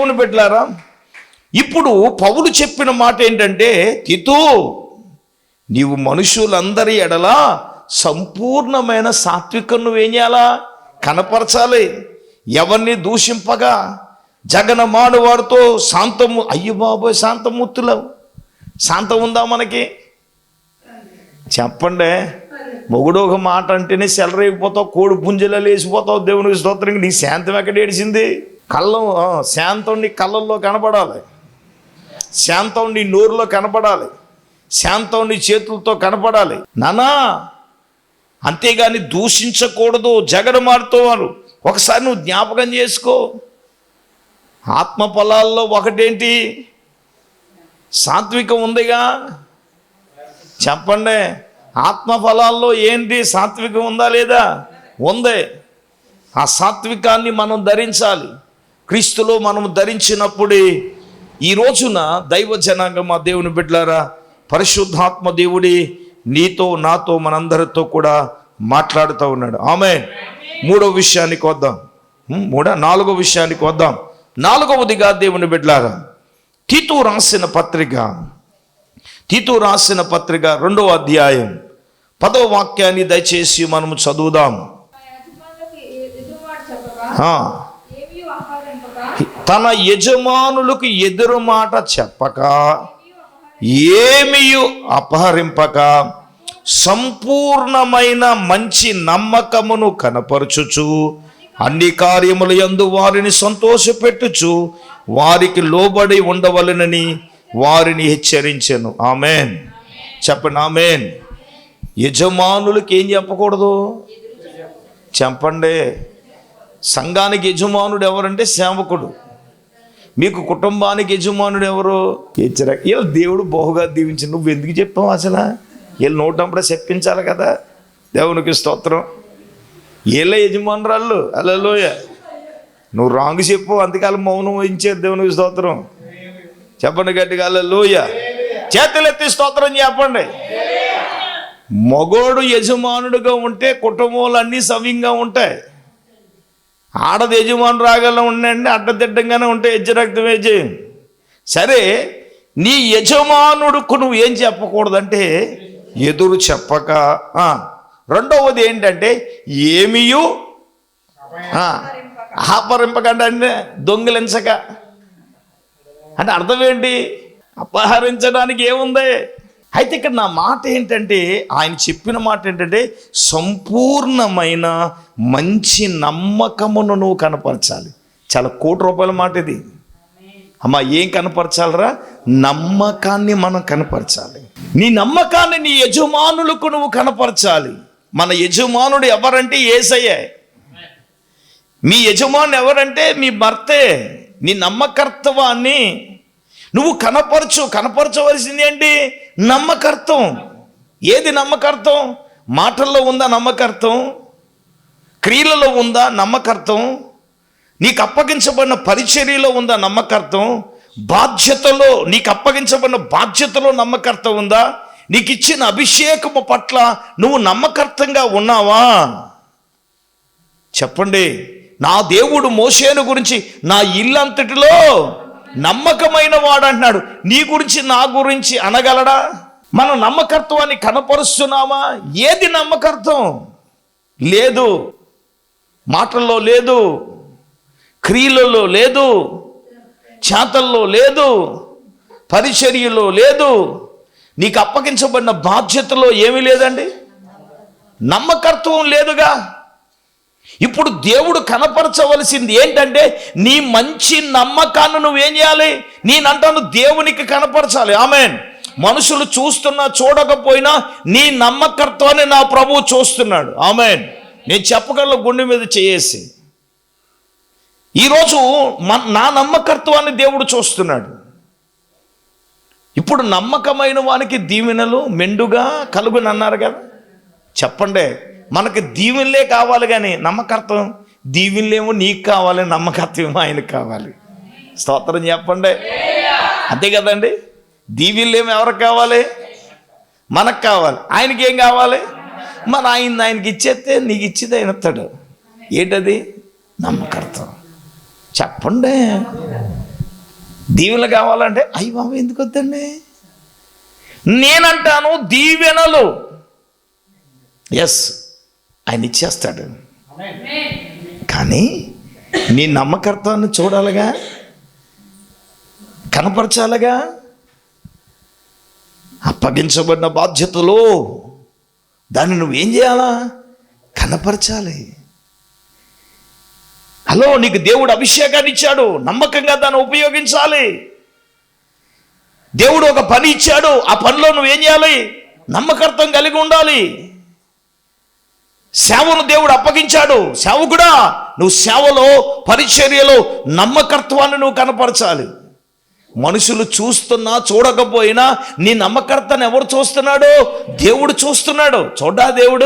దేవుని పెట్టారా ఇప్పుడు పౌలు చెప్పిన మాట ఏంటంటే తితు నీవు మనుషులందరి ఎడల సంపూర్ణమైన సాత్వికం నువ్వేం చేయాలా? కనపరచాలి. ఎవరిని దూషింపగా జగన వారితో శాంతము అయ్యో బాబోయ్ శాంతమూర్తులవు. శాంతం ఉందా మనకి? చెప్పండి. మొగుడు ఒక మాట అంటేనే సెలరైపోతావు కోడి పుంజలో లేచిపోతావు దేవునికి స్తోత్రం నీ శాంతం ఎక్కడ ఏడిచింది కళ్ళం ఆ, శాంతం నీ కళ్ళల్లో కనపడాలి. శాంతం నీ నోరులో కనపడాలి. శాంతం నీ చేతులతో కనపడాలి. నానా అంతేగాని దూషించకూడదు జగడమాడుతూ మారుతోవారు ఒకసారి నువ్వు జ్ఞాపకం చేసుకో. ఆత్మ ఫలాల్లో ఒకటేంటి? సాత్వికం ఉందిగా? చెప్పండి. ఆత్మ ఫలాల్లో ఏంటి? సాత్వికం ఉందా లేదా? ఉంది. ఆ సాత్వికాన్ని మనం ధరించాలి. క్రీస్తులో మనం ధరించినప్పుడే ఈ రోజున దైవ జనాంగం మా దేవుని బిడ్డలారా పరిశుద్ధాత్మ దేవుడి నీతో నాతో మనందరితో కూడా మాట్లాడుతూ ఉన్నాడు. ఆమె మూడో విషయానికి వద్దాం. మూడా? నాలుగో విషయానికి వద్దాం. నాలుగవదిగా దేవుని బిడ్డలారా తీతు రాసిన పత్రిక తీతు రాసిన పత్రిక రెండో అధ్యాయం పదో వాక్యాన్ని దయచేసి మనము చదువుదాం. తన యజమానులకు ఎదురు మాట చెప్పక ఏమియు అపహరింపక సంపూర్ణమైన మంచి నమ్మకమును కనపరచుచు అన్ని కార్యముల యందు వారిని సంతోషపెట్టుచు వారికి లోబడి ఉండవలెనని వారిని హెచ్చరించాను. ఆమెన్. చెప్పండి ఆమెన్. యజమానులకి ఏం చెప్పకూడదు? చెప్పండి. సంఘానికి యజమానుడు ఎవరంటే సేవకుడు. మీకు కుటుంబానికి యజమానుడు ఎవరు? హెచ్చర వీళ్ళు దేవుడు బహుగా దీవించి నువ్వు ఎందుకు చెప్పావు అసలు? వీళ్ళు నోటంపడే చెప్పించాలి కదా? దేవునికి స్తోత్రం. వీళ్ళ యజమానురాళ్ళు అలలోయ నువ్వు రాంగ్ చెప్పు అంతకాల మౌనం వహించారు దేవునికి స్తోత్రం. చెప్పండి గట్టిగా అలలోయ చేతులెత్తి స్తోత్రం చెప్పండి. మగోడు యజమానుడుగా ఉంటే కుటుంబాలు అన్నీ సవ్యంగా ఉంటాయి. ఆడది యజమాను రాగల ఉండండి అడ్డదిడ్డంగానే ఉంటే యజ్జరక్తం వేజి సరే నీ యజమానుడుకు నువ్వు ఏం చెప్పకూడదంటే ఎదురు చెప్పక. రెండవది ఏంటంటే ఏమియు? ఆ, దొంగిలించక. అంటే అర్థం ఏంటి? అపహరించడానికి ఏముంది? అయితే ఇక్కడ నా మాట ఏంటంటే ఆయన చెప్పిన మాట ఏంటంటే సంపూర్ణమైన మంచి నమ్మకమును నువ్వు కనపరచాలి. చాలా కోటి రూపాయల మాట ఇది. అమ్మ ఏం కనపరచాలరా? నమ్మకాన్ని మనం కనపరచాలి. నీ నమ్మకాన్ని నీ యజమానులకు నువ్వు కనపరచాలి. మన యజమానుడు ఎవరంటే? ఏసయ్యే. మీ యజమాను ఎవరంటే? మీ భర్తే. నీ నమ్మకర్తవాన్ని నువ్వు కనపరచు కనపరచవలసింది ఏంటి? నమ్మకర్తం. ఏది నమ్మకర్తం? మాటల్లో ఉందా నమ్మకర్తం? క్రియలలో ఉందా నమ్మకర్తం? నీకు అప్పగించబడిన పరిచర్యలో ఉందా నమ్మకర్తం? బాధ్యతలో నీకు అప్పగించబడిన బాధ్యతలో నమ్మకర్తం ఉందా? నీకు ఇచ్చిన అభిషేకము పట్ల నువ్వు నమ్మకర్తంగా ఉన్నావా? చెప్పండి. నా దేవుడు మోషేను గురించి నా ఇల్లంతటిలో నమ్మకమైన వాడు అంటున్నాడు. నీ గురించి నా గురించి అనగలడా? మనం నమ్మకత్వాన్ని కనపరుస్తున్నామా? ఏది నమ్మకత్వం? లేదు. మాటల్లో లేదు. క్రియలలో లేదు. చేతల్లో లేదు. పరిచర్యలో లేదు. నీకు అప్పగించబడిన బాధ్యతలో ఏమీ లేదండి? నమ్మకత్వం లేదుగా. ఇప్పుడు దేవుడు కనపరచవలసింది ఏంటంటే నీ మంచి నమ్మకాన్ని నువ్వేం చేయాలి? నేనంటాను దేవునికి కనపరచాలి. ఆమెన్. మనుషులు చూస్తున్నా చూడకపోయినా నీ నమ్మకత్వాన్ని నా ప్రభువు చూస్తున్నాడు. ఆమెన్. నేను చెప్పగలను గుండె మీద చేయేసి. ఈరోజు నా నమ్మకత్వాన్ని దేవుడు చూస్తున్నాడు. ఇప్పుడు నమ్మకమైన వానికి దీవెనలు మెండుగా కలుగునన్నారు కదా? చెప్పండి. మనకి దీవెనలే కావాలి కానీ నమ్మకర్థం దీవెనలేమో నీకు కావాలి నమ్మకత్వం ఆయనకు కావాలి. స్తోత్రం చెప్పండి. అంతే కదండి? దీవెనలేమో ఎవరికి కావాలి? మనకు కావాలి. ఆయనకి ఏం కావాలి? మన ఆయన ఆయనకి ఇచ్చేస్తే నీకు ఇచ్చేది ఆయన ఇస్తాడు. ఏంటది? నమ్మకర్థం చెప్పండి. దీవెనలు కావాలంటే అయ్యి బాబు ఎందుకు వద్దండి? నేనంటాను దీవెనలు. ఎస్ ఆయన ఇచ్చేస్తాడు. కానీ నీ నమ్మకర్తాన్ని చూడాలిగా? కనపరచాలిగా? అప్పగించబడిన బాధ్యతలో దాన్ని నువ్వేం చేయాలా? కనపరచాలి. హలో నీకు దేవుడు అభిషేకాన్ని ఇచ్చాడు. నమ్మకంగా దాన్ని ఉపయోగించాలి. దేవుడు ఒక పని ఇచ్చాడు. ఆ పనిలో నువ్వేం చేయాలి? నమ్మకత్వం కలిగి ఉండాలి. సేవను దేవుడు అప్పగించాడు. సేవకుడా నువ్వు సేవలో పరిచర్యలో నమ్మకత్వాన్ని నువ్వు కనపరచాలి. మనుషులు చూస్తున్నా చూడకపోయినా నీ నమ్మకర్తను ఎవరు చూస్తున్నాడు? దేవుడు చూస్తున్నాడు. చూడ్డా దేవుడు?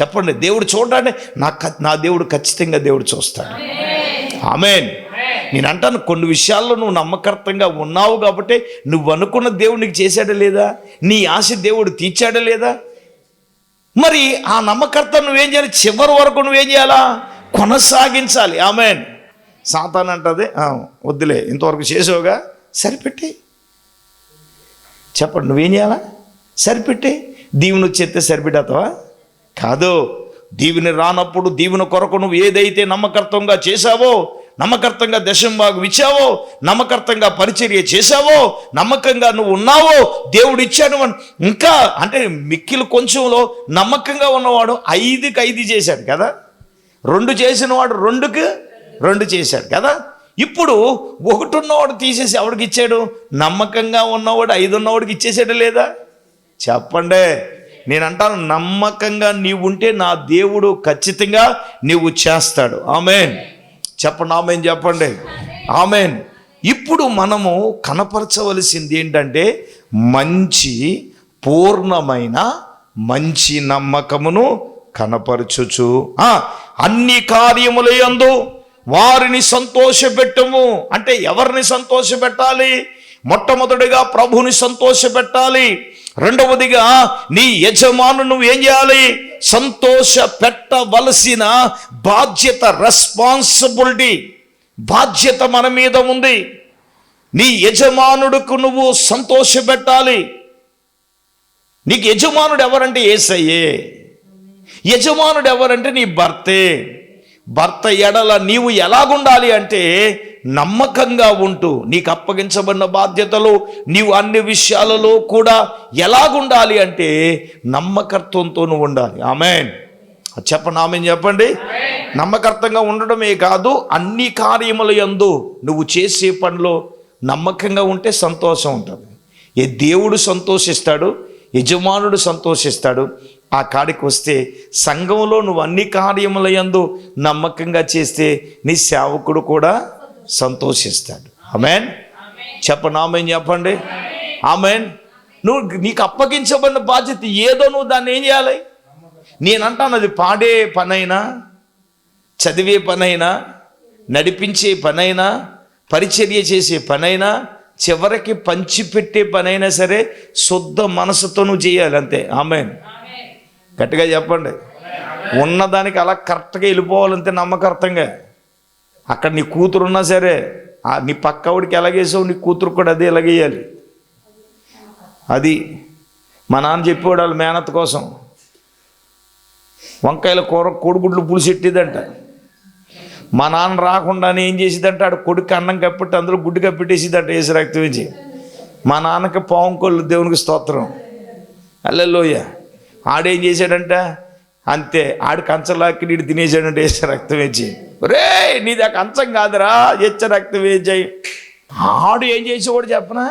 చెప్పండి దేవుడు చూడండి నా క- నా దేవుడు ఖచ్చితంగా దేవుడు చూస్తాడు. ఆమెన్. నేను అంటాను కొన్ని విషయాల్లో నువ్వు నమ్మకర్తంగా ఉన్నావు కాబట్టి నువ్వు అనుకున్న దేవుడు నీకు చేశాడా లేదా? నీ ఆశ దేవుడు తీర్చాడా లేదా? మరి ఆ నమ్మకర్త నువ్వేం చేయాలి? చివరి వరకు నువ్వేం చేయాలా? కొనసాగించాలి. ఆమె సాతాన్ అంటది. వద్దులే ఇంతవరకు చేసావుగా. సరిపెట్టి. చెప్పండి నువ్వేం చేయాలా? సరిపెట్టి. దీవుని వచ్చేస్తే సరిపెడతావా కాదు. దీవుని రానప్పుడు దీవుని కొరకు నువ్వు ఏదైతే నమ్మకర్తంగా చేశావో నమ్మకర్తంగా దశంబాగు ఇచ్చావో నమ్మకర్తంగా పరిచర్య చేశావో నమ్మకంగా నువ్వు ఉన్నావో దేవుడు ఇచ్చాడు ఇంకా అంటే మిక్కిలు కొంచెంలో నమ్మకంగా ఉన్నవాడు ఐదుకి ఐదు చేశాడు కదా. రెండు చేసిన వాడు రెండుకి రెండు చేశాడు కదా. ఇప్పుడు ఒకటి ఉన్నవాడు తీసేసి ఎవడికి ఇచ్చాడు? నమ్మకంగా ఉన్నవాడు ఐదు ఉన్నవాడికి ఇచ్చేసాడు లేదా? చెప్పండి. నేను అంటాను నమ్మకంగా నీవుంటే నా దేవుడు ఖచ్చితంగా నీవు చేస్తాడు. ఆమెన్. చెప్పండి ఆమెన్ చెప్పండి. ఆమెన్. ఇప్పుడు మనము కనపరచవలసింది ఏంటంటే మంచి పూర్ణమైన మంచి నమ్మకమును కనపరచుచు. అన్ని అన్ని కార్యములయందు వారిని సంతోషపెట్టము. అంటే ఎవరిని సంతోషపెట్టాలి? మొట్టమొదటిగా ప్రభుని సంతోషపెట్టాలి. రెండవదిగా నీ యజమాను నువ్వు ఏం చేయాలి? సంతోష పెట్టవలసిన బాధ్యత రెస్పాన్సిబిలిటీ బాధ్యత మన మీద ఉంది. నీ యజమానుడికి నువ్వు సంతోష పెట్టాలి నీకు యజమానుడు ఎవరంటే ఏసయ్యే? యజమానుడు ఎవరంటే నీ భర్తే? భర్త ఎడల నీవు ఎలాగుండాలి అంటే నమ్మకంగా ఉంటూ నీకు అప్పగించబడిన బాధ్యతలు నీవు అన్ని విషయాలలో కూడా ఎలాగుండాలి అంటే నమ్మకత్వంతో నువ్వు ఉండాలి. ఆమెన్. చెప్పండి ఆమె చెప్పండి. నమ్మకర్తంగా ఉండడమే కాదు అన్ని కార్యముల ఎందు నువ్వు చేసే పనిలో నమ్మకంగా ఉంటే సంతోషం ఉంటుంది. ఏ దేవుడు సంతోషిస్తాడు యజమానుడు సంతోషిస్తాడు ఆ కాడికి వస్తే సంఘంలో నువ్వు అన్ని కార్యముల యందు నమ్మకంగా చేస్తే నీ సేవకుడు కూడా సంతోషిస్తాడు. ఆమెన్ చెప్పండి ఆమెన్ చెప్పండి. ఆమెన్? నువ్వు నీకు అప్పగించబడిన బాధ్యత ఏదో నువ్వు దాన్ని ఏం చేయాలి? నేనంటాను అది పాడే పనైనా చదివే పనైనా నడిపించే పనైనా పరిచర్య చేసే పనైనా చివరికి పంచిపెట్టే పనైనా సరే శుద్ధ మనసుతో నువ్వు చేయాలి అంతే. ఆమెన్? గట్టిగా చెప్పండి. ఉన్నదానికి అలా కరెక్ట్గా వెళ్ళిపోవాలంతే నమ్మకర్థంగా అక్కడ నీ కూతురు ఉన్నా సరే నీ పక్కవాడికి ఎలాగేసావు నీ కూతురు కూడా అదే ఎలాగేయాలి? అది మా నాన్న చెప్పేవాడు వాళ్ళ మేనత్ కోసం. వంకాయల కూర కోడిగుడ్లు పులిసెట్టిదంట. మా నాన్న రాకుండానే ఏం చేసేదంటే ఆడు కొడుకు అన్నం కప్పెట్టి అందులో గుడ్డు కప్పెట్టేసిదంట వేసి రక్తం వేసి. మా నాన్నకి పావం కొళ్ళు దేవునికి స్తోత్రం. అల్లెలోయ. ఆడేం చేశాడంట? అంతే ఆడు కంచలాక్కి నీడు తినేసాడంటే ఎచ్చ రక్తం వేచి రే నీది ఆ కంచం కాదురా ఎచ్చ రక్తం వేచాయి ఆడు ఏం చేసేవాడు చెప్పనా?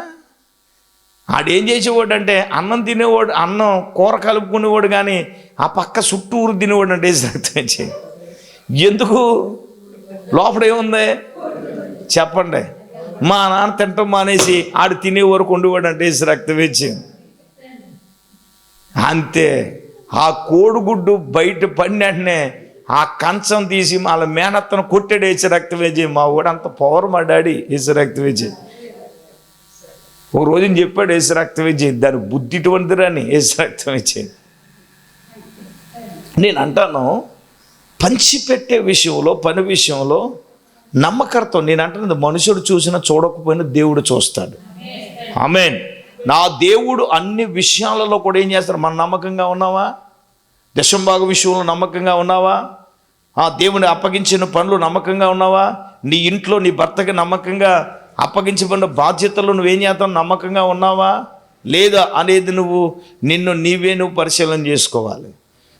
ఆడేం చేసేవాడు అంటే అన్నం తినేవాడు అన్నం కూర కలుపుకునేవాడు కానీ ఆ పక్క చుట్టూరు తినేవాడు అంటే వేసి రక్తం వేచి ఎందుకు? లోపల ఏముంది? చెప్పండి. మా నాన్న తింటాం మానేసి ఆడు తినే వరకు ఉండేవాడు అంటే వేసి రక్తం వేచి అంతే. ఆ కోడిగుడ్డు బయట పడినట్నే ఆ కంచం తీసి వాళ్ళ మేనత్తను కొట్టాడు వేసి రక్తం వేసి మా ఊడంత పవర్ మా డాడీ వేసి రక్తం వేసి ఒక రోజున చెప్పాడు వేసి రక్తం వేసి దాని బుద్ధి ఇటువంటిదని వేసి రక్తం వేసి నేను అంటాను పంచిపెట్టే విషయంలో పని విషయంలో నమ్మకర్తం నేను అంటున్నది మనుషుడు చూసినా చూడకపోయినా దేవుడు చూస్తాడు. ఆమెన్. నా దేవుడు అన్ని విషయాలలో కూడా ఏం చేస్తారు మన నమ్మకంగా ఉన్నావా? దశంభాగ విషయంలో నమ్మకంగా ఉన్నావా? ఆ దేవుని అప్పగించిన పనులు నమ్మకంగా ఉన్నావా? నీ ఇంట్లో నీ భర్తకి నమ్మకంగా అప్పగించబడిన బాధ్యతలు నువ్వేం చేస్తావు? నమ్మకంగా ఉన్నావా? లేదా అనేది నువ్వు నిన్ను నీవే నువ్వు పరిశీలన చేసుకోవాలి.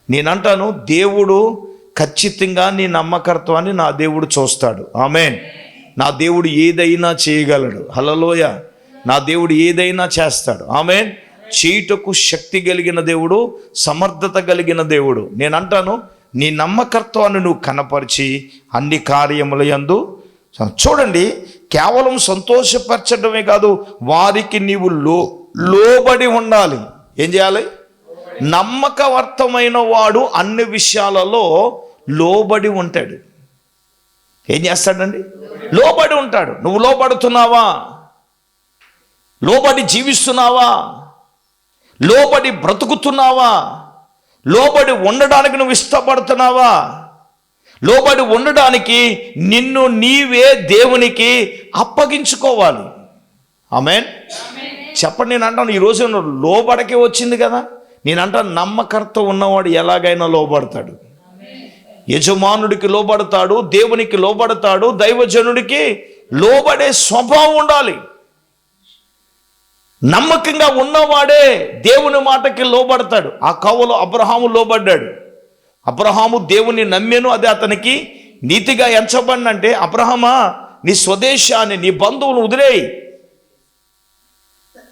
నేనంటాను దేవుడు ఖచ్చితంగా నీ నమ్మకత్వాన్ని నా దేవుడు చూస్తాడు. ఆమెన్. నా దేవుడు ఏదైనా చేయగలడు. హలలోయ నా దేవుడు ఏదైనా చేస్తాడు. ఆమె చేయుటకు శక్తి కలిగిన దేవుడు సమర్థత కలిగిన దేవుడు. నేను అంటాను నీ నమ్మకత్వాన్ని నువ్వు కనపరిచి అన్ని కార్యముల యందు చూడండి కేవలం సంతోషపరచడమే కాదు వారికి నీవు లో లోబడి ఉండాలి. ఏం చేయాలి? నమ్మకవర్తమైన వాడు అన్ని విషయాలలో లోబడి ఉంటాడు. ఏం చేస్తాడండి? లోబడి ఉంటాడు. నువ్వు లోబడుతున్నావా? లోబడి జీవిస్తున్నావా? లోబడి బ్రతుకుతున్నావా? లోబడి ఉండడానికి నువ్వు ఇష్టపడుతున్నావా? లోబడి ఉండడానికి నిన్ను నీవే దేవునికి అప్పగించుకోవాలి. ఆమెన్? చెప్పండి నేను అంటాను ఈరోజు నువ్వు లోబడకే వచ్చింది కదా? నేనంట నమ్మకర్త ఉన్నవాడు ఎలాగైనా లోబడతాడు. యజమానుడికి లోబడతాడు దేవునికి లోబడతాడు దైవజనుడికి లోబడే స్వభావం ఉండాలి. నమ్మకంగా ఉన్నవాడే దేవుని మాటకి లోబడతాడు. ఆ కవులో అబ్రహాము లోబడ్డాడు. అబ్రహాము దేవుని నమ్మెను అది అతనికి నీతిగా ఎంచబడినంటే అబ్రహమా నీ స్వదేశాన్ని నీ బంధువును వదిలేయి.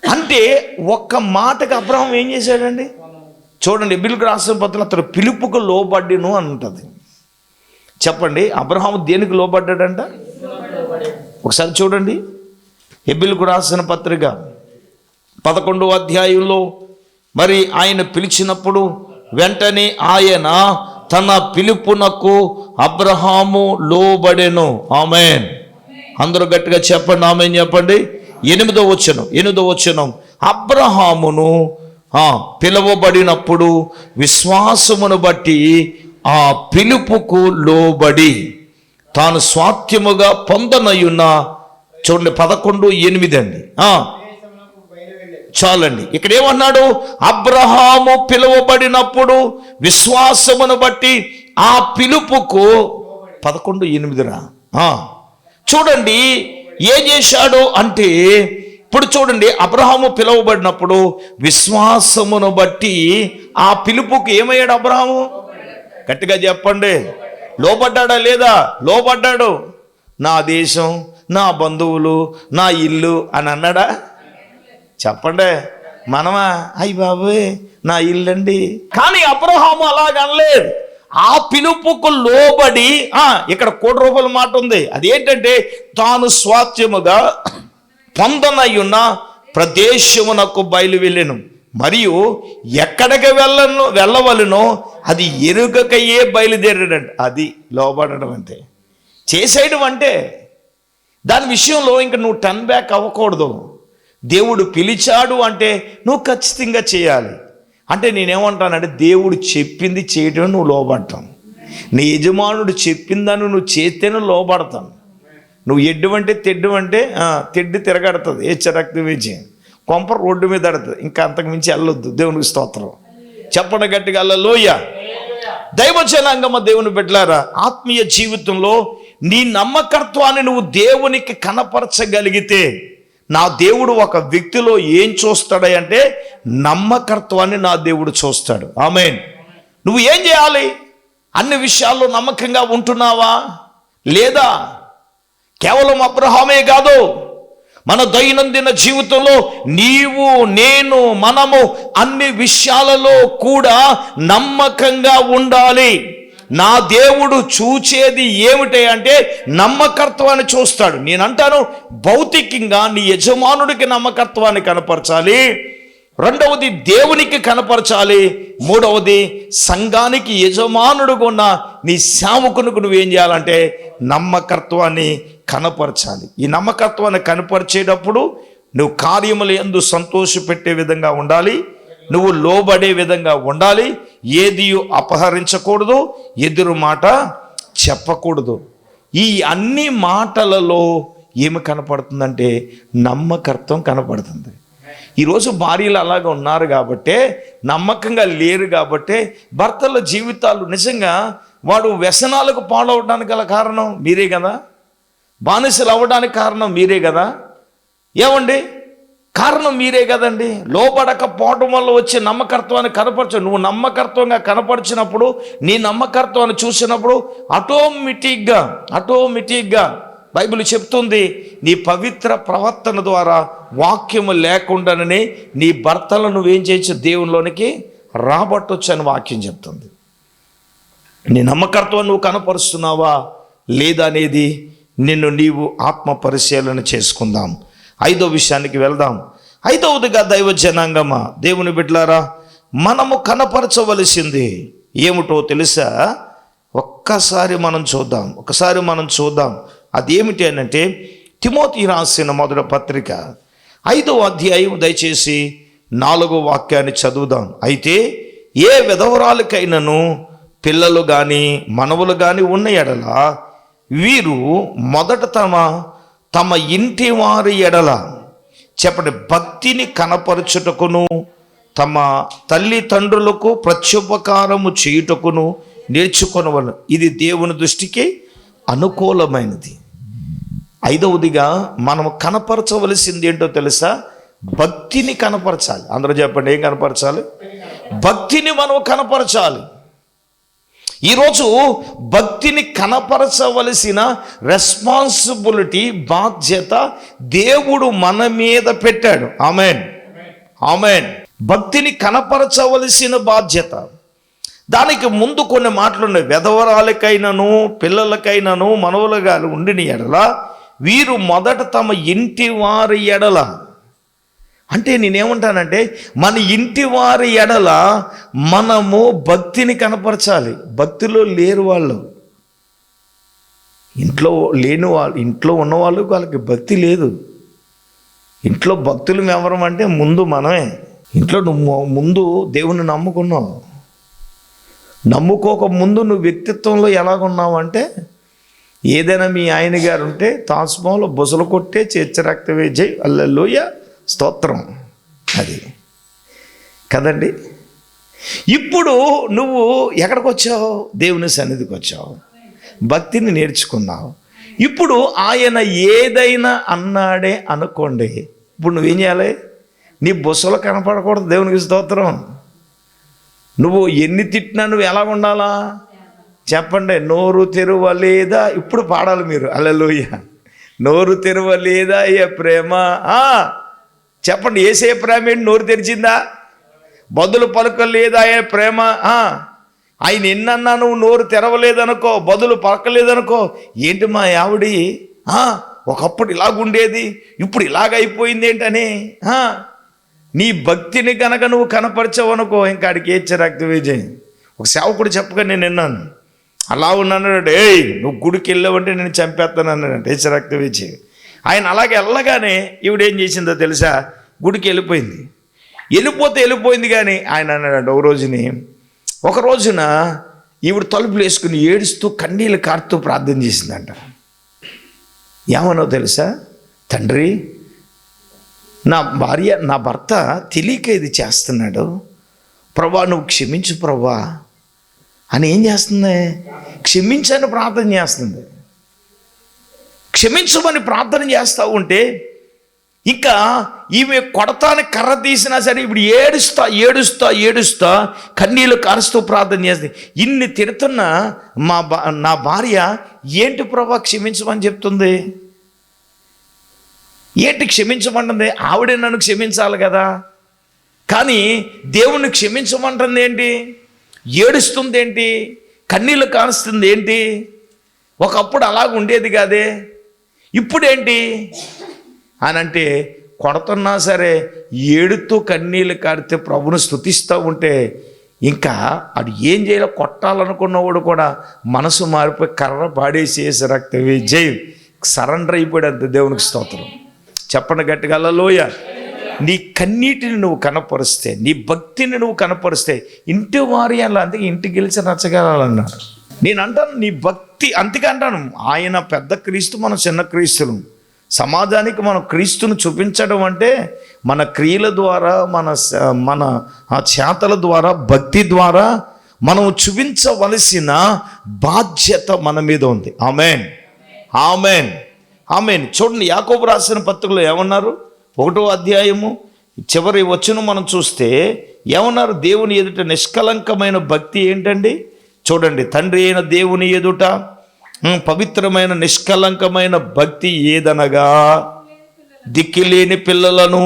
అంటే ఒక్క మాటకి అబ్రహం ఏం చేశాడండి? చూడండి బిల్కు రాసిన పత్రం అతను పిలుపుకు లోబడ్డిను అని ఉంటుంది. చెప్పండి అబ్రహాము దేనికి లోబడ్డాడంట? ఒకసారి చూడండి ఎబిల్కు రాసిన పత్రిక. పదకొండో అధ్యాయంలో మరి ఆయన పిలిచినప్పుడు వెంటనే ఆయన తన పిలుపునకు అబ్రహాము లోబడెను. ఆమెన్. అందరూ గట్టిగా చెప్పండి ఆమెన్ చెప్పండి. ఎనిమిదో వచ్చను ఎనిమిదో వచ్చను అబ్రహామును పిలువబడినప్పుడు విశ్వాసమును బట్టి ఆ పిలుపుకు లోబడి తాను స్వాత్యముగా పొందనయున్న చూడండి పదకొండు ఎనిమిది అండి. చాలండి. ఇక్కడ ఏమన్నాడు? అబ్రహాము పిలువబడినప్పుడు విశ్వాసమును బట్టి ఆ పిలుపుకు పదకొండు ఎనిమిదిరా. చూడండి ఏం చేశాడు అంటే ఇప్పుడు చూడండి అబ్రహాము పిలువబడినప్పుడు విశ్వాసమును బట్టి ఆ పిలుపుకు ఏమయ్యాడు అబ్రహాము? గట్టిగా చెప్పండి. లోపడ్డాడా లేదా? లోపడ్డాడు నా దేశం నా బంధువులు నా ఇల్లు అని అన్నాడా? చెప్పండి. మనమా? అయ్యి బాబోయ్ నా ఇల్లండి. కానీ అబ్రహాము అలాగనలేదు ఆ పిలుపుకు లోబడి ఇక్కడ కోటి రూపాయల మాట ఉంది. అదేంటంటే తాను స్వాస్థ్యముగా పొందనయ్యున్న ప్రదేశమునకు బయలు వెళ్ళను. మరియు ఎక్కడికి వెళ్ళను వెళ్ళవలనో అది ఎరుగకయే బయలుదేరాడంట. అది లోబడడం అంటే. చేసేయడం అంటే. దాని విషయంలో ఇంక నువ్వు టర్న్ బ్యాక్ అవ్వకూడదు. దేవుడు పిలిచాడు అంటే నువ్వు ఖచ్చితంగా చేయాలి. అంటే నేనేమంటానంటే దేవుడు చెప్పింది చేయడం నువ్వు లోబడతావు నీ యజమానుడు చెప్పిందని నువ్వు చేస్తేనే లోబడతాను నువ్వు ఎడ్డు అంటే తెడ్డు అంటే తెడ్డు తిరగడుతుంది. ఏ రక్తం వేచి కొంప రోడ్డు మీద అడుతుంది ఇంకా అంతకు మించి వెళ్ళొద్దు. దేవునికి స్తోత్రం. చెప్పండి గట్టిగా లోయ దైవజనాంగమ దేవుని బిడ్డలారా ఆత్మీయ జీవితంలో నీ నమ్మకత్వాన్ని నువ్వు దేవునికి కనపరచగలిగితే నా దేవుడు ఒక వ్యక్తిలో ఏం చూస్తాడు అంటే నమ్మకత్వాన్ని నా దేవుడు చూస్తాడు. ఆమె నువ్వు ఏం చేయాలి? అన్ని విషయాల్లో నమ్మకంగా ఉంటున్నావా? లేదా కేవలం అబ్రహామే కాదు మన దైనందిన జీవితంలో నీవు నేను మనము అన్ని విషయాలలో కూడా నమ్మకంగా ఉండాలి. నా దేవుడు చూచేది ఏమిటి అంటే నమ్మకత్వాన్ని చూస్తాడు. నేనంటాను భౌతికంగా నీ యజమానుడికి నమ్మకత్వాన్ని కనపరచాలి. రెండవది దేవునికి కనపరచాలి. మూడవది సంఘానికి యజమానుడుగా ఉన్న నీ సేవకునికి నువ్వేం చేయాలంటే నమ్మకత్వాన్ని కనపరచాలి. ఈ నమ్మకత్వాన్ని కనపరిచేటప్పుడు నువ్వు కార్యములు ఎందు సంతోషపెట్టే విధంగా ఉండాలి. నువ్వు లోబడే విధంగా ఉండాలి. ఏది అపహరించకూడదు ఎదురు మాట చెప్పకూడదు. ఈ అన్ని మాటలలో ఏమి కనపడుతుందంటే నమ్మకత్వం కనపడుతుంది. ఈరోజు భార్యలు అలాగ ఉన్నారు కాబట్టే నమ్మకంగా లేరు కాబట్టే భర్తల జీవితాలు నిజంగా వాడు వ్యసనాలకు పాడవడానికి గల కారణం మీరే కదా? బానిసలు అవ్వడానికి కారణం మీరే కదా? ఏమండి? కారణం మీరే కదండి. లోబడకపోవడం వల్ల వచ్చే నమ్మకత్వాన్ని కనపరచు. నువ్వు నమ్మకత్వంగా కనపరిచినప్పుడు నీ నమ్మకత్వాన్ని చూసినప్పుడు ఆటోమేటిక్గా ఆటోమేటిక్గా బైబిల్ చెప్తుంది నీ పవిత్ర ప్రవర్తన ద్వారా వాక్యము లేకుండానే నీ భర్తలను నువ్వేం చేయొచ్చు దేవునిలోనికి రాబట్టొచ్చు అని వాక్యం చెప్తుంది. నీ నమ్మకత్వం నువ్వు కనపరుస్తున్నావా? లేదా అనేది నిన్ను నీవు ఆత్మ పరిశీలన చేసుకుందాం. ఐదో విషయానికి వెళ్దాం. ఐదవదిగా దైవ జనాంగమా? దేవుని బిడ్లారా మనము కనపరచవలసింది ఏమిటో తెలుసా? ఒక్కసారి మనం చూద్దాం ఒకసారి మనం చూద్దాం. అదేమిటి ఏమిటి అంటే తిమోతి రాసిన మొదటి పత్రిక ఐదవ అధ్యాయం దయచేసి నాలుగో వాక్యాన్ని చదువుదాం. అయితే ఏ విధవరాలకైనను పిల్లలు కానీ మనవులు కానీ ఉన్న ఎడల వీరు మొదట తమ తమ ఇంటి వారి ఎడల చెప్పండి భక్తిని కనపరచుటకును తమ తల్లిదండ్రులకు ప్రత్యుపకారము చేయుటకును నేర్చుకొనవలను. ఇది దేవుని దృష్టికి అనుకూలమైనది. ఐదవదిగా మనం కనపరచవలసింది ఏంటో తెలుసా? భక్తిని కనపరచాలి. అందరూ చెప్పండి ఏం కనపరచాలి? భక్తిని మనం కనపరచాలి. ఈరోజు భక్తిని కనపరచవలసిన రెస్పాన్సిబిలిటీ బాధ్యత దేవుడు మన మీద పెట్టాడు. ఆమెన్ ఆమెన్ భక్తిని కనపరచవలసిన బాధ్యత. దానికి ముందు కొన్ని మాటలు ఉన్నాయి. వెధవరాలకైనను పిల్లలకైనను మనవులుగా ఉండిన ఎడల వీరు మొదట తమ ఇంటి వారి ఎడల అంటే నేనేమంటానంటే మన ఇంటి వారి ఎడల మనము భక్తిని కనపరచాలి. భక్తిలో లేరు వాళ్ళు. ఇంట్లో లేని వాళ్ళు ఇంట్లో ఉన్నవాళ్ళు వాళ్ళకి భక్తి లేదు. ఇంట్లో భక్తులు ఎవరం అంటే ముందు మనమే. ఇంట్లో నువ్వు ముందు దేవుని నమ్ముకున్నావు. నమ్ముకోక ముందు నువ్వు వ్యక్తిత్వంలో ఎలాగున్నావు అంటే ఏదైనా మీ ఆయన గారు ఉంటే తాస్మంలో బుసలు కొట్టే చేర్చ రక్తవే జై అల్లెల్లోయ స్తోత్రం అది. కదండి? ఇప్పుడు నువ్వు ఎక్కడికి వచ్చావు దేవుని సన్నిధికి వచ్చావు. భక్తిని నేర్చుకున్నావు. ఇప్పుడు ఆయన ఏదైనా అన్నాడే అనుకోండి. ఇప్పుడు నువ్వేం చేయాలి? నీ బుసలు కనపడకూడదు దేవునికి స్తోత్రం. నువ్వు ఎన్ని తిట్టినా నువ్వు ఎలా ఉండాలా? చెప్పండి నోరు తెరవలేదా? ఇప్పుడు పాడాలి మీరు. అల్లెలోయ. నోరు తెరవలేదా ఏ ప్రేమ? ఆ, చెప్పండి ఏసే ప్రేమ ఏంటి? నోరు తెరిచిందా? బదులు పలకలేదా ఏ ప్రేమ. ఆయన ఎన్నన్నా నువ్వు నోరు తెరవలేదనుకో బదులు పలకలేదనుకో ఏంటి మా ఆవిడి? ఒకప్పుడు ఇలాగుండేది ఇప్పుడు ఇలాగ ఏంటని? నీ భక్తిని కనుక నువ్వు కనపరచవనుకో ఇంకా ఆడికి ఏచ్చే విజయం? ఒక సేవకుడు చెప్పగా నేను విన్నాను. అలా ఉన్నాడు ఏయ్ నువ్వు గుడికి వెళ్ళావంటే నేను చంపేస్తాను అన్నాడు ఏచ్చ రక్త ఆయన అలాగే వెళ్ళగానే ఈవిడేం చేసిందో తెలుసా? గుడికి వెళ్ళిపోయింది. వెళ్ళిపోతే వెళ్ళిపోయింది కానీ ఆయన అన్నాడు ఒక రోజుని ఒక రోజున ఈవిడ తలుపులు వేసుకుని ఏడుస్తూ కన్నీళ్ళు కారుతూ ప్రార్థన చేసిందంట. ఏమనో తెలుసా? తండ్రి నా భార్య నా భర్త తెలియక ఇది చేస్తున్నాడు. ప్రభా నువ్వు క్షమించు ప్రభా. అని ఏం చేస్తుంది? క్షమించని ప్రార్థన చేస్తుంది. క్షమించమని ప్రార్థన చేస్తూ ఉంటే ఇంకా ఈమె కొడతానికి కర్ర తీసినా సరే ఇప్పుడు ఏడుస్తా ఏడుస్తా ఏడుస్తా కన్నీళ్ళు కారుస్తూ ప్రార్థన చేస్తుంది. ఇన్ని తిడుతున్న మా నా భార్య ఏంటి ప్రభా క్షమించమని చెప్తుంది? ఏంటి క్షమించమంటుంది? ఆవిడే నన్ను క్షమించాలి కదా. కానీ దేవుణ్ణి క్షమించమంటుంది ఏంటి? ఏడుస్తుంది ఏంటి? కన్నీళ్ళు కారుస్తుంది ఏంటి? ఒకప్పుడు అలాగ ఉండేది కాదే. ఇప్పుడేంటి? అని అంటే కొడుతున్నా సరే ఏడుతూ కన్నీళ్ళు కారితే ప్రభుని స్థుతిస్తూ ఉంటే ఇంకా అది ఏం చేయాలో కొట్టాలనుకున్నవాడు కూడా మనసు మారిపోయి కర్ర పాడేసేసి రక్త జై. సరెండర్ అయిపోయాడు అంత దేవునికి స్తోత్రం. చెప్పండి గట్టిగా లోయ నీ కన్నీటిని నువ్వు కనపరిస్తే నీ భక్తిని నువ్వు కనపరిస్తే ఇంటి వారి అలా అందుకే ఇంటికి గెలిచి నచ్చగలన్నారు నేను అంటాను నీ భక్తి అందుకే అంటాను. ఆయన పెద్ద క్రీస్తు మనం చిన్న క్రీస్తులు. సమాజానికి మనం క్రీస్తును చూపించడం అంటే మన క్రియల ద్వారా మన మన ఆ చేతల ద్వారా భక్తి ద్వారా మనం చూపించవలసిన బాధ్యత మన మీద ఉంది. ఆమెన్. ఆమెన్. ఆమెన్. చూడండి యాకోబు రాసిన పత్రికలో ఏమన్నారు? ఒకటో అధ్యాయము చివరి వచ్చును మనం చూస్తే ఏమన్నారు? దేవుని ఎదుట నిష్కలంకమైన భక్తి ఏంటండి? చూడండి తండ్రి అయిన దేవుని ఎదుట పవిత్రమైన నిష్కలంకమైన భక్తి ఏదనగా దిక్కిలేని పిల్లలను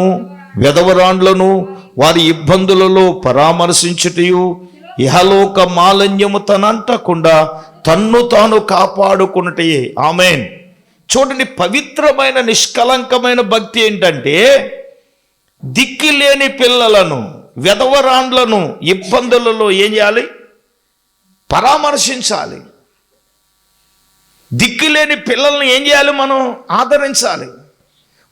వెదవరాండ్లను వారి ఇబ్బందులలో పరామర్శించుటయు ఇహలోక మాలిన్యము తనంటకుండా తన్ను తాను కాపాడుకున్నటయే. ఆమెన్. చూడండి పవిత్రమైన నిష్కలంకమైన భక్తి ఏంటంటే దిక్కిలేని పిల్లలను వెదవరాండ్లను ఇబ్బందులలో ఏం చేయాలి? పరామర్శించాలి. దిక్కులేని పిల్లల్ని ఏం చేయాలి మనం? ఆదరించాలి.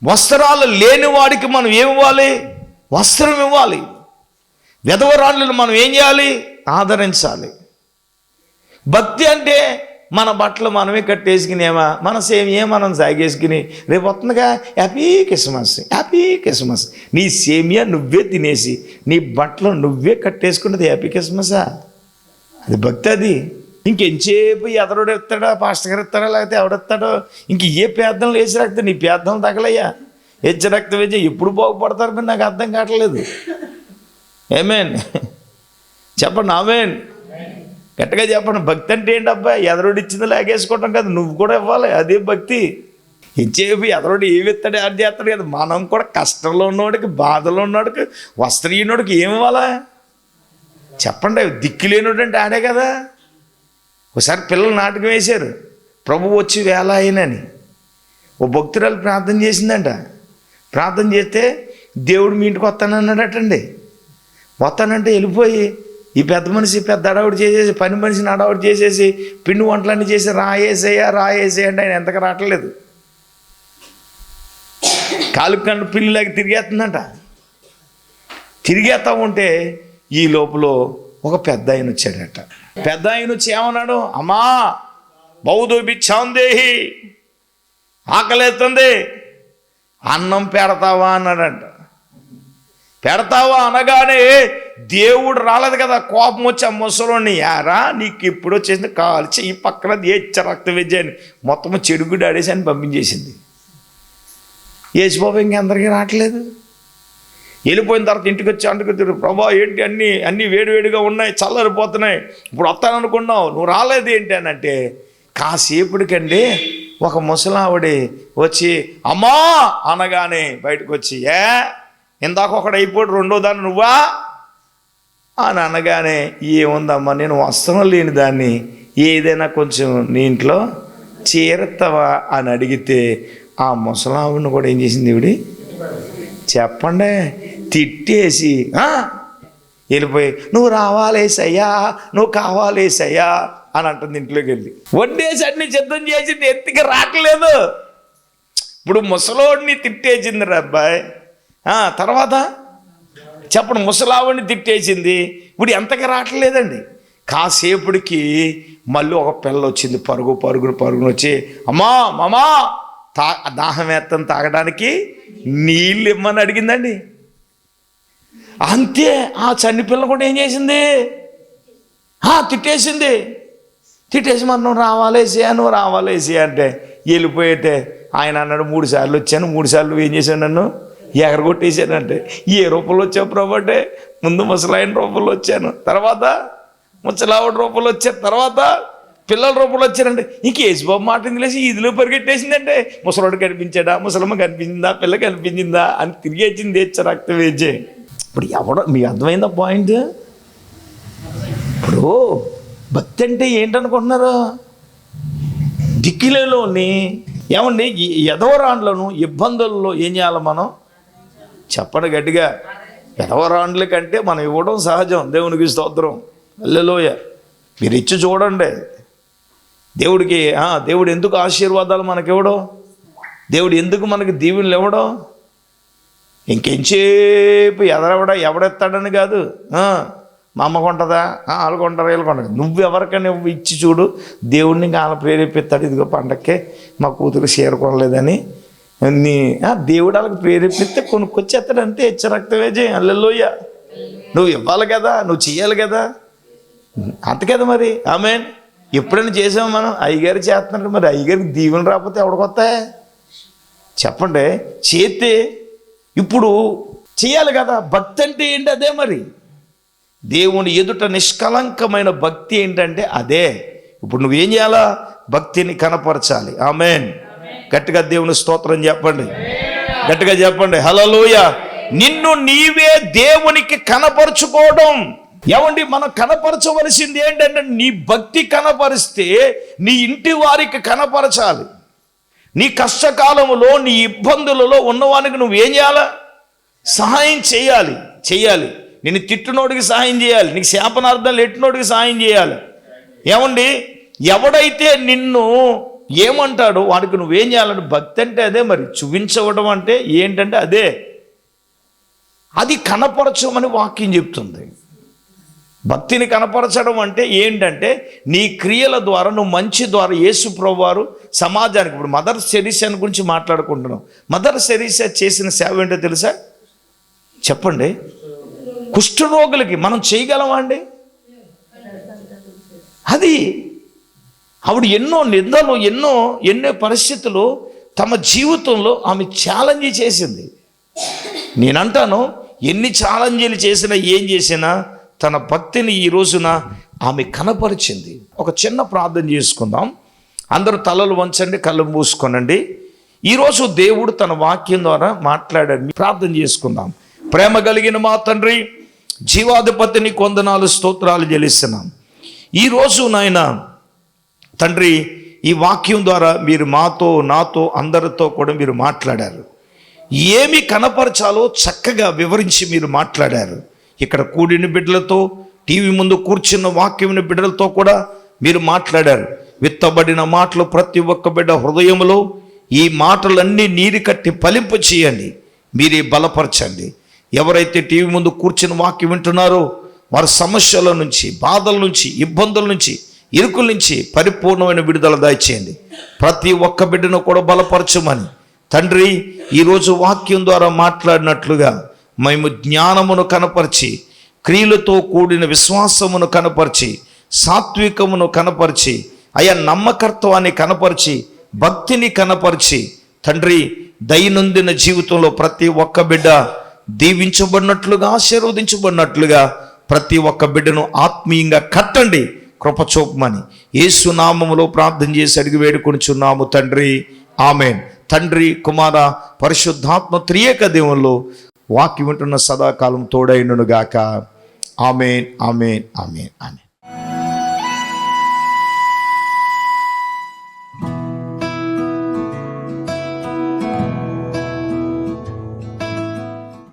వస్త్రాలు లేని వాడికి మనం ఏమి ఇవ్వాలి? వస్త్రం ఇవ్వాలి. విధవరాళ్ళను మనం ఏం చేయాలి? ఆదరించాలి. భక్తి అంటే మన బట్టలు మనమే కట్టేసుకునేమా? మన సేమియే మనం సాగేసుకుని రేపు వస్తుందిగా హ్యాపీ క్రిస్మస్ హ్యాపీ క్రిస్మస్. నీ సేమియా నువ్వే తినేసి నీ బట్టలు నువ్వే కట్టేసుకున్నది హ్యాపీ క్రిస్మసా? అది భక్తి అది. ఇంకెంచేపు ఎదరోడు ఎత్తాడో పాస్టర్ గారు ఎత్తాడో లేకపోతే ఎవడెత్తాడో ఇంక ఏ పేదలు వేసి రక్తం నీ పేదలు తగలయ్యా. హెచ్చ రక్తం వేసి ఎప్పుడు బాగుపడతారు మీరు నాకు అర్థం కావట్లేదు. ఏమేన్ చెప్పండి ఆమెన్ గట్టిగా చెప్పండి భక్తి అంటే ఏంటబ్బా ఎదరోడు ఇచ్చింది లాగేసుకోవటం కదా నువ్వు కూడా ఇవ్వాలి అదే భక్తి. ఇచ్చేపు ఎదరోడు ఏమి ఇస్తాడు అది చేస్తాడు కదా మనం కూడా కష్టంలో ఉన్నవాడికి బాధలో ఉన్నవాడికి వస్త్రీయునోడికి ఏమి ఇవ్వాలా? చెప్పండి దిక్కులేనుడంటే ఆడే కదా. ఒకసారి పిల్లలు నాటకం వేశారు. ప్రభు వచ్చి వేళ అయినని. ఓ భక్తురాలు ప్రార్థన చేసిందంట. ప్రార్థన చేస్తే దేవుడు మీ ఇంటికి వస్తానన్నాడటండి. వస్తానంటే వెళ్ళిపోయి ఈ పెద్ద మనిషి పెద్ద అడవుడు చేసేసి పని మనిషిని అడవుడు చేసేసి పిండి వంటలన్నీ చేసి రాయేసేయ రాయేసేయ అంటే ఆయన ఎంతకు రావట్లేదు. కాలుకు కన్ను పిల్లిలాగా తిరిగేస్తుందంట. తిరిగేస్తా ఉంటే ఈ లోపల ఒక పెద్ద ఆయన వచ్చాడట. పెద్ద ఆయన వచ్చి ఏమన్నాడు? అమ్మా బౌద్ధ బిచ్చాందేహి ఆకలేస్తుంది అన్నం పెడతావా అన్నాడంట. పెడతావా అనగానే దేవుడు రాలేదు కదా కోపం వచ్చి ఆ ముసలోని యారా నీకు ఇప్పుడు వచ్చేసింది కాల్చి ఈ పక్కన ఏచ్చ రక్త విద్యని మొత్తం చెడుగుడు ఆడేసి అని పంపించేసింది. యేసుబాబు ఇంకెందరికీ రావట్లేదు. వెళ్ళిపోయిన తర్వాత ఇంటికి వచ్చి అంటుకు ప్రభా ఏంటి అన్నీ అన్నీ వేడివేడిగా ఉన్నాయి చల్లరిపోతున్నాయి. ఇప్పుడు వస్తాననుకున్నావు నువ్వు రాలేదు ఏంటి అని అంటే కాసేపుడికండి ఒక ముసలావిడి వచ్చి అమ్మా అనగానే బయటకు వచ్చి ఏ ఇందాక ఒకడు అయిపోయి రెండో దాన్ని నువ్వా? అని అనగానే ఏముందమ్మా నేను వస్త్రం లేని దాన్ని ఏదైనా కొంచెం నీ ఇంట్లో చేరుతావా అని అడిగితే ఆ ముసలావిడిని కూడా ఏం చేసింది ఇవిడి చెప్పండి తిట్టేసి వెళ్ళిపోయి నువ్వు రావాలేసయ్యా నువ్వు కావాలేసయ్యా అని అంటుంది ఇంట్లోకి వెళ్ళి. వడ్డేసి అన్ని సిద్ధం చేసింది ఎత్తికి రావట్లేదు. ఇప్పుడు ముసలోడిని తిట్టేసింది రా అబ్బాయి. తర్వాత? చెప్పండి ముసలావుడిని తిట్టేసింది. ఇప్పుడు ఎంతకి రావట్లేదండి. కాసేపుడికి మళ్ళీ ఒక పిల్ల వచ్చింది పరుగు పరుగును పరుగును వచ్చి అమ్మా మామా తా దాహం వేత్తం తాగడానికి నీళ్ళు ఇమ్మని అడిగిందండి. అంతే ఆ చన్ని పిల్ల కూడా ఏం చేసింది? ఆ, తిట్టేసింది. తిట్టేసి మరి నువ్వు రావాలేసి నువ్వు అంటే వెళ్ళిపోయేటే. ఆయన అన్నాడు మూడు సార్లు వచ్చాను మూడు సార్లు ఏం చేశాను నన్ను? ఎగరగొట్టేశానంటే. ఏ రూపంలో వచ్చావు ప్రభు అంటే ముందు ముసలాయన రూపంలో వచ్చాను. తర్వాత ముసలావిడ రూపంలో వచ్చాను. తర్వాత పిల్లల రూపంలో వచ్చారంటే ఇంక యేసుబాబు మాట తెలిసి ఇదిలో పరిగెట్టేసిందంటే. ముసలాడు కనిపించాడా? ముసలమ్మ కనిపించిందా? పిల్ల కనిపించిందా? అని తిరిగి వచ్చింది తెచ్చ రక్తం వేచే. ఇప్పుడు ఎవడ మీకు అర్థమైందా పాయింట్? ఇప్పుడు భక్తి అంటే ఏంటనుకుంటున్నారు? దిక్కిలలోని ఏమండి ఎదవరాండ్లను ఇబ్బందుల్లో ఏం చేయాలి మనం? చెప్పండి గట్టిగా. ఎదవరాండ్ల కంటే మనం ఇవ్వడం సహజం. దేవునికి స్తోత్రం. అల్లెలోయ. మీరు ఇచ్చి చూడండి. దేవుడికి దేవుడు ఎందుకు ఆశీర్వాదాలు మనకి ఇవ్వడం దేవుడు ఎందుకు మనకి దీవెనలు ఇవ్వడం? ఇంకెంచేపు ఎదరవడా ఎవడెత్తాడని కాదు. మా అమ్మ కొంటదా? వాళ్ళు కొంటారు వీళ్ళు కొంటారు. నువ్వు ఎవరికైనా నువ్వు ఇచ్చి చూడు. దేవుడిని ఇంకా ఆయన ప్రేరేపిస్తాడు. ఇదిగో పండక్కే మా కూతురు చీర కొనలేదని నీ ఆ, దేవుడు వాళ్ళకి ప్రేరేపిస్తే కొనుక్కొచ్చేస్తాడు అంతే. హెచ్చ రక్తమే చేయి. అల్లెల్లోయ నువ్వు ఇవ్వాలి కదా నువ్వు చేయాలి కదా. అంత కదా మరి. ఆమె ఎప్పుడైనా చేసాము మనం? అయ్యగారు చేస్తున్నారు మరి. అయ్యగారికి దీవెన రాకపోతే ఎవడికొస్తాయి చెప్పండి. చేస్తే ఇప్పుడు చేయాలి కదా భక్తి అంటే ఏంటి అదే మరి? దేవుని ఎదుట నిష్కలంకమైన భక్తి ఏంటంటే అదే. ఇప్పుడు నువ్వేం చేయాలా? భక్తిని కనపరచాలి. ఆమెన్. గట్టిగా దేవుని స్తోత్రం చెప్పండి. గట్టిగా చెప్పండి. హలలోయ నిన్ను నీవే దేవునికి కనపరుచుకోవడం. ఏమండి మనం కనపరచవలసింది ఏంటంటే నీ భక్తి కనపరిస్తే నీ ఇంటి వారికి కనపరచాలి. నీ కష్టకాలంలో నీ ఇబ్బందులలో ఉన్నవానికి నువ్వు ఏం చేయాలా? సహాయం చేయాలి చేయాలి. నేను తిట్టునోడికి సహాయం చేయాలి నీకు శాపనార్థం ఎట్టినోడికి సహాయం చేయాలి. ఏమండి? ఎవడైతే నిన్ను ఏమంటాడో వాడికి నువ్వేం చేయాలంటే భక్తి అంటే అదే మరి. చూపించవడం అంటే ఏంటంటే అదే. అది కనపరచమని వాక్యం చెప్తుంది. భక్తిని కనపరచడం అంటే ఏంటంటే నీ క్రియల ద్వారా నువ్వు మంచి ద్వారా యేసు ప్రభువారు సమాజానికి ఇప్పుడు మదర్ సెరీసన్ గురించి మాట్లాడుకుంటున్నాం. మదర్ సెరీసా చేసిన సేవ ఏంటో తెలుసా? చెప్పండి. కుష్ఠరోగులకి మనం చేయగలమా అండి? అది ఆవిడ ఎన్నో నిందలు ఎన్నో ఎన్నో పరిస్థితులు తమ జీవితంలో ఆమె ఛాలెంజ్ చేసింది. నేనంటాను ఎన్ని ఛాలెంజీలు చేసినా ఏం చేసినా తన భక్తిని ఈ రోజున ఆమె కనపరిచింది. ఒక చిన్న ప్రార్థన చేసుకుందాం. అందరూ తలలు వంచండి కళ్ళు మూసుకోనండి. ఈరోజు దేవుడు తన వాక్యం ద్వారా మాట్లాడండి. ప్రార్థన చేసుకుందాం. ప్రేమ కలిగిన మా తండ్రి జీవాధిపతిని కొందనాలు స్తోత్రాలు చెల్లిస్తున్నాం. ఈరోజు నాయన తండ్రి ఈ వాక్యం ద్వారా మీరు మాతో నాతో అందరితో కూడా మీరు మాట్లాడారు. ఏమి కనపరచాలో చక్కగా వివరించి మీరు మాట్లాడారు. ఇక్కడ కూడిన బిడ్డలతో టీవీ ముందు కూర్చున్న వాక్యమైన బిడ్డలతో కూడా మీరు మాట్లాడారు. విత్తబడిన మాటలు ప్రతి ఒక్క బిడ్డ హృదయంలో ఈ మాటలన్నీ నీరు కట్టి ఫలింపు చేయండి. మీరే బలపరచండి. ఎవరైతే టీవీ ముందు కూర్చుని వాక్యం వింటున్నారో వారి సమస్యల నుంచి బాధల నుంచి ఇబ్బందుల నుంచి ఇరుకుల నుంచి పరిపూర్ణమైన విడుదల దయచేయండి. ప్రతి ఒక్క బిడ్డను కూడా బలపరచమని. తండ్రి ఈరోజు వాక్యం ద్వారా మాట్లాడినట్లుగా మేము జ్ఞానమును కనపరిచి క్రియలతో కూడిన విశ్వాసమును కనపరిచి సాత్వికమును కనపరిచి అయా నమ్మకత్వాన్ని కనపరిచి భక్తిని కనపరిచి తండ్రి దైనందిన జీవితంలో ప్రతి ఒక్క బిడ్డ దీవించబడినట్లుగా ఆశీర్వదించబడినట్లుగా ప్రతి ఒక్క బిడ్డను ఆత్మీయంగా కట్టండి కృపచూపమని ఏసునామములో ప్రార్థన చేసి అడిగి వేడుకొనిచున్నాము తండ్రి. ఆమెన్. తండ్రి కుమార పరిశుద్ధాత్మ త్రియేక దేవుల్లో వాక్యం ఉంటున్న సదాకాలం తోడైనను గాక ఆమెన్ ఆమెన్ ఆమెన్ ఆమెన్.